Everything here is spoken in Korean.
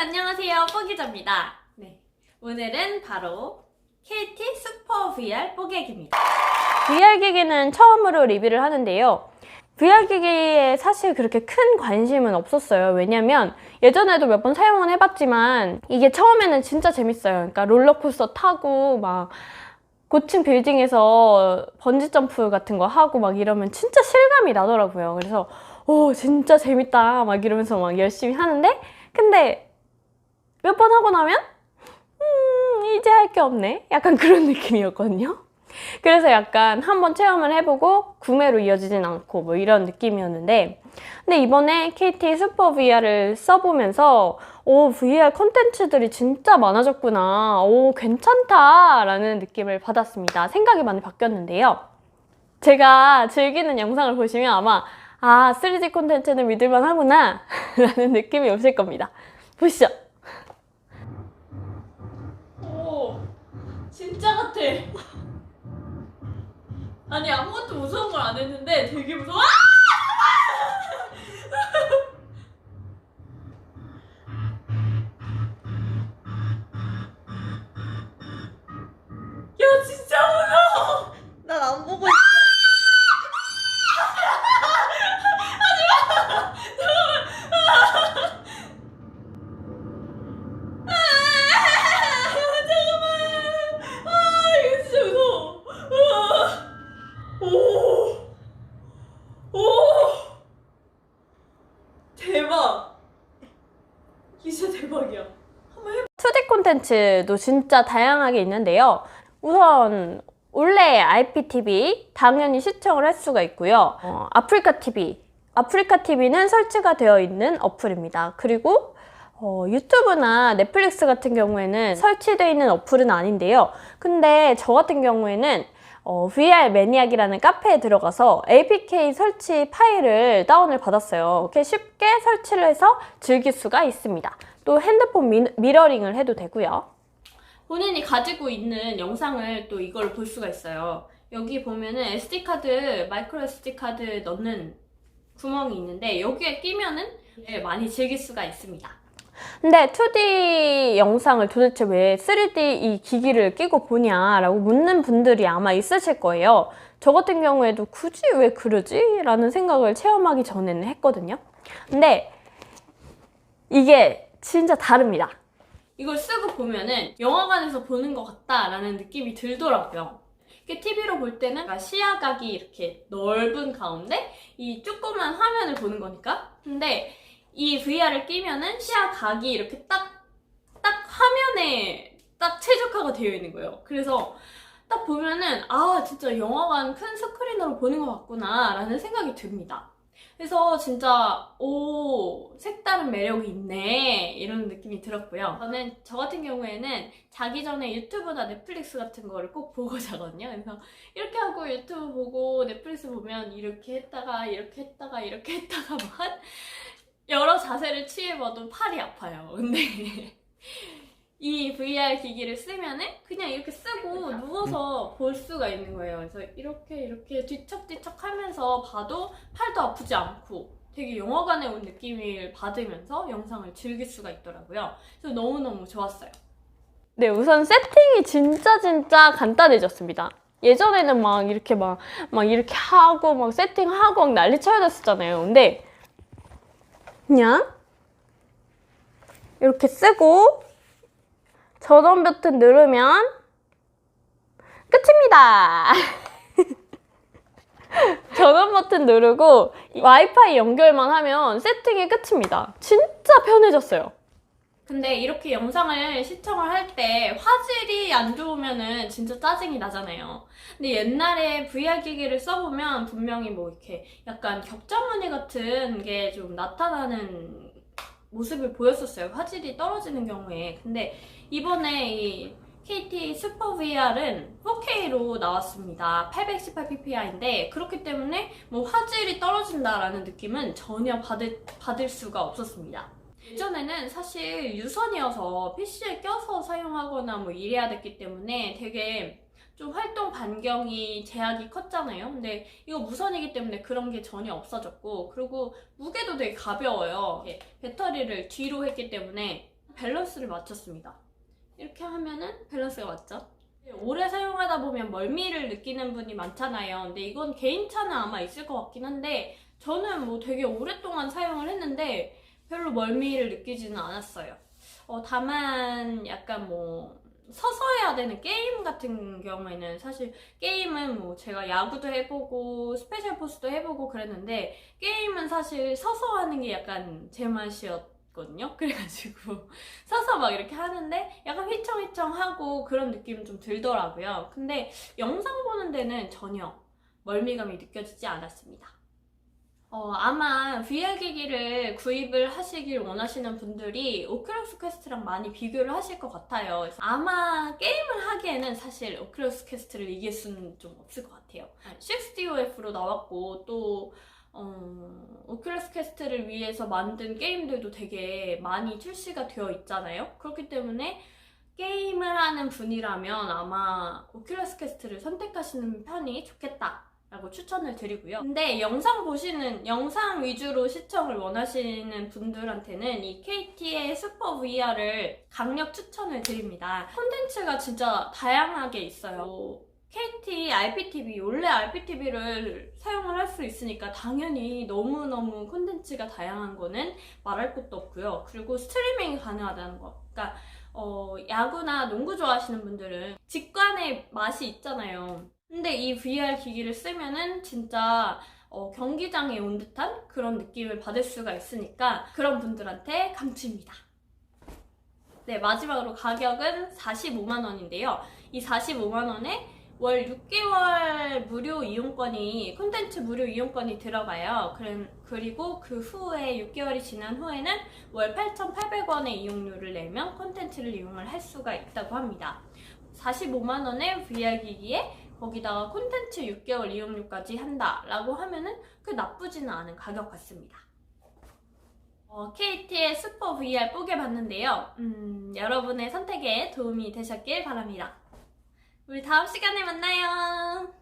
안녕하세요. 뽀기자입니다. 네. 오늘은 바로 KT 슈퍼 VR 뽀객입니다. VR 기기는 처음으로 리뷰를 하는데요. VR 기기에 사실 그렇게 큰 관심은 없었어요. 왜냐면 예전에도 몇 번 사용은 해봤지만 이게 처음에는 진짜 재밌어요. 그러니까 롤러코스터 타고 막 고층 빌딩에서 번지 점프 같은 거 하고 막 이러면 진짜 실감이 나더라고요. 그래서 오 진짜 재밌다 막 이러면서 막 열심히 하는데 근데 몇 번 하고 나면 음 이제 할 게 없네. 약간 그런 느낌이었거든요. 그래서 약간 한번 체험을 해보고 구매로 이어지진 않고 뭐 이런 느낌이었는데 근데 이번에 KT 슈퍼 VR을 써보면서 오 VR 콘텐츠들이 진짜 많아졌구나. 오 괜찮다 라는 느낌을 받았습니다. 생각이 많이 바뀌었는데요. 제가 즐기는 영상을 보시면 아마 아 3D 콘텐츠는 믿을만 하구나. 라는 느낌이 오실 겁니다. 보시죠 오, 진짜 같아. 아니 아무것도 무서운 걸 안 했는데 되게 무서워. 아! 야 진짜 무서워. 난 안 보고 있어. 잠깐만. 아 이거 진짜 무서워. 아. 오. 오. 대박. 이게 진짜 대박이야. 2D 콘텐츠도 진짜 다양하게 있는데요. 우선 원래 IPTV 당연히 시청을 할 수가 있고요. 어, 아프리카 TV, 아프리카 TV는 설치가 되어 있는 어플입니다. 그리고 어, 유튜브나 넷플릭스 같은 경우에는 설치되어 있는 어플은 아닌데요. 근데 저 같은 경우에는 어, VR 매니악이라는 카페에 들어가서 APK 설치 파일을 다운을 받았어요. 이렇게 쉽게 설치를 해서 즐길 수가 있습니다. 또 핸드폰 미, 미러링을 해도 되고요. 본인이 가지고 있는 영상을 또 이걸 볼 수가 있어요. 여기 보면은 SD 카드, 마이크로 SD 카드 넣는 구멍이 있는데 여기에 끼면은 많이 즐길 수가 있습니다. 근데 2D 영상을 도대체 왜 3D 이 기기를 끼고 보냐라고 묻는 분들이 아마 있으실 거예요. 저 같은 경우에도 굳이 왜 그러지? 라는 생각을 체험하기 전에는 했거든요. 근데 이게 진짜 다릅니다. 이걸 쓰고 보면은 영화관에서 보는 것 같다라는 느낌이 들더라고요. TV로 볼 때는 시야각이 이렇게 넓은 가운데 이 조그만 화면을 보는 거니까. 근데 이 VR을 끼면은 시야각이 이렇게 딱, 딱 화면에 딱 최적화가 되어 있는 거예요. 그래서 딱 보면은 아, 진짜 영화관 큰 스크린으로 보는 것 같구나 라는 생각이 듭니다. 그래서 진짜 오 색다른 매력이 있네 이런 느낌이 들었고요. 저는 저 같은 경우에는 자기 전에 유튜브나 넷플릭스 같은 거를 꼭 보고 자거든요. 그래서 이렇게 하고 유튜브 보고 넷플릭스 보면 이렇게 했다가 이렇게 했다가 이렇게 했다가 막한 여러 자세를 취해봐도 팔이 아파요. 근데 이 VR 기기를 쓰면은 그냥 이렇게 쓰고 누워서 볼 수가 있는 거예요. 그래서 이렇게 이렇게 뒤척뒤척 하면서 봐도 팔도 아프지 않고 되게 영화관에 온 느낌을 받으면서 영상을 즐길 수가 있더라고요. 그래서 너무너무 좋았어요. 네, 우선 세팅이 진짜 진짜 간단해졌습니다. 예전에는 막 이렇게 막, 막 이렇게 하고 막 세팅하고 막 난리 쳐야 됐었잖아요. 근데 그냥 이렇게 쓰고 전원 버튼 누르면 끝입니다. 전원 버튼 누르고 와이파이 연결만 하면 세팅이 끝입니다. 진짜 편해졌어요. 근데 이렇게 영상을 시청을 할 때 화질이 안 좋으면은 진짜 짜증이 나잖아요. 근데 옛날에 VR 기기를 써보면 분명히 뭐 이렇게 약간 격자무늬 같은 게 좀 나타나는 모습을 보였었어요. 화질이 떨어지는 경우에. 근데 이번에 이 KT 슈퍼 VR은 4K로 나왔습니다. 818ppi인데 그렇기 때문에 뭐 화질이 떨어진다라는 느낌은 전혀 받을, 받을 수가 없었습니다. 예전에는 사실 유선이어서 PC에 껴서 사용하거나 뭐 이래야 됐기 때문에 되게 좀 활동 반경이 제약이 컸잖아요. 근데 이거 무선이기 때문에 그런 게 전혀 없어졌고, 그리고 무게도 되게 가벼워요. 배터리를 뒤로 했기 때문에 밸런스를 맞췄습니다. 이렇게 하면은 밸런스가 맞죠? 오래 사용하다 보면 멀미를 느끼는 분이 많잖아요. 근데 이건 개인차는 아마 있을 것 같긴 한데 저는 뭐 되게 오랫동안 사용을 했는데 별로 멀미를 느끼지는 않았어요. 어, 다만 약간 뭐 서서 해야 되는 게임 같은 경우에는 사실 게임은 뭐 제가 야구도 해보고 스페셜 포스도 해보고 그랬는데 게임은 사실 서서 하는 게 약간 제 맛이었거든요. 그래가지고 서서 막 이렇게 하는데 약간 휘청휘청하고 그런 느낌은 좀 들더라고요. 근데 영상 보는 데는 전혀 멀미감이 느껴지지 않았습니다. 어, 아마 VR 기기를 구입을 하시길 원하시는 분들이 오큘러스 퀘스트랑 많이 비교를 하실 것 같아요. 아마 게임을 하기에는 사실 오큘러스 퀘스트를 이길 수는 좀 없을 것 같아요. 6DOF로 나왔고 또 어, 오큘러스 퀘스트를 위해서 만든 게임들도 되게 많이 출시가 되어 있잖아요. 그렇기 때문에 게임을 하는 분이라면 아마 오큘러스 퀘스트를 선택하시는 편이 좋겠다. 라고 추천을 드리고요. 근데 영상 보시는, 영상 위주로 시청을 원하시는 분들한테는 이 KT의 슈퍼 VR을 강력 추천을 드립니다. 콘텐츠가 진짜 다양하게 있어요. KT IPTV, 원래 IPTV를 사용을 할 수 있으니까 당연히 너무너무 콘텐츠가 다양한 거는 말할 것도 없고요. 그리고 스트리밍이 가능하다는 거. 그러니까 어, 야구나 농구 좋아하시는 분들은 직관의 맛이 있잖아요. 근데 이 VR 기기를 쓰면은 진짜 어, 경기장에 온 듯한 그런 느낌을 받을 수가 있으니까 그런 분들한테 강추입니다. 네, 마지막으로 가격은 45만원인데요. 이 45만원에 월 6개월 무료 이용권이, 콘텐츠 무료 이용권이 들어가요. 그리고 그 후에 6개월이 지난 후에는 월 8,800원의 이용료를 내면 콘텐츠를 이용을 할 수가 있다고 합니다. 45만원의 VR 기기에 거기다가 콘텐츠 6개월 이용료까지 한다라고 하면은 그 나쁘지는 않은 가격 같습니다. 어, KT의 슈퍼 VR 뽀개 봤는데요. 음, 여러분의 선택에 도움이 되셨길 바랍니다. 우리 다음 시간에 만나요.